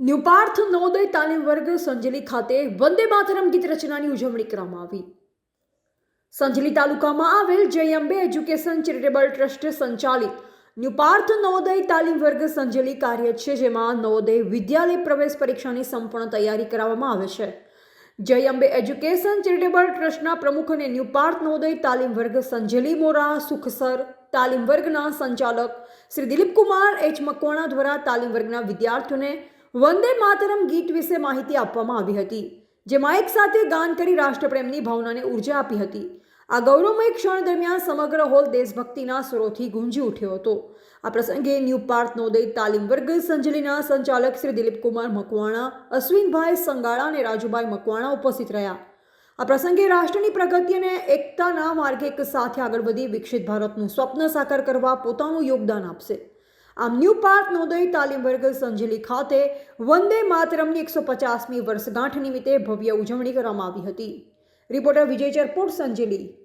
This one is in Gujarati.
ન્યૂપાર્થ નવોદય તાલીમ વર્ગ સંજલી ખાતે વંદે માતરમ ગીત રચનાની ઉજવણી કરવામાં આવી. સંજલી તાલુકામાં આવેલ જય અંબે એજ્યુકેશન ચેરિટેબલ ટ્રસ્ટ સંચાલિત ન્યુપાર્થ નવોદય તાલીમ વર્ગ સંજલી કાર્ય છે, જેમાં નવોદય વિદ્યાલય પ્રવેશ પરીક્ષાની સંપૂર્ણ તૈયારી કરાવવામાં આવે છે. જય અંબે એજ્યુકેશન ચેરિટેબલ ટ્રસ્ટના પ્રમુખ અને ન્યૂપાર્થ નવોદય તાલીમ વર્ગ સંજલી મોરા, સુખસર તાલીમ વર્ગના સંચાલક શ્રી દિલીપકુમાર એચ મકવાણા દ્વારા તાલીમ વર્ગના વિદ્યાર્થીઓને વંદે માતરમ ગીત વિશે માહિતી આપવામાં આવી હતી, જેમાં એક સાથે ગાન કરી રાષ્ટ્રપ્રેમની ભાવનાને ઊર્જા આપી હતી. આ ગૌરવમય ક્ષણ દરમિયાન સમગ્ર હોલ દેશભક્તિના સ્વરોથી ગુંજી ઉઠ્યો હતો. આ પ્રસંગે ન્યૂ પાર્થ નોદય, તાલીમ વર્ગ, સંજલીના સંચાલક શ્રી દિલીપકુમાર મકવાણા, અશ્વિનભાઈ સંગાળા અને રાજુભાઈ મકવાણા ઉપસ્થિત રહ્યા. આ પ્રસંગે રાષ્ટ્રની પ્રગતિ અને એકતાના માર્ગે એક સાથે આગળ વધી વિકસિત ભારતનું સ્વપ્ન સાકાર કરવા પોતાનું યોગદાન આપશે. આમ ન્યૂ પાર્ક નોદય તાલીમ વર્ગ સંજેલી ખાતે વંદે માતરમની એકસો પચાસમી વર્ષગાંઠ નિમિત્તે ભવ્ય ઉજવણી કરવામાં આવી હતી. રિપોર્ટર વિજય ચરપોટ સંજેલી.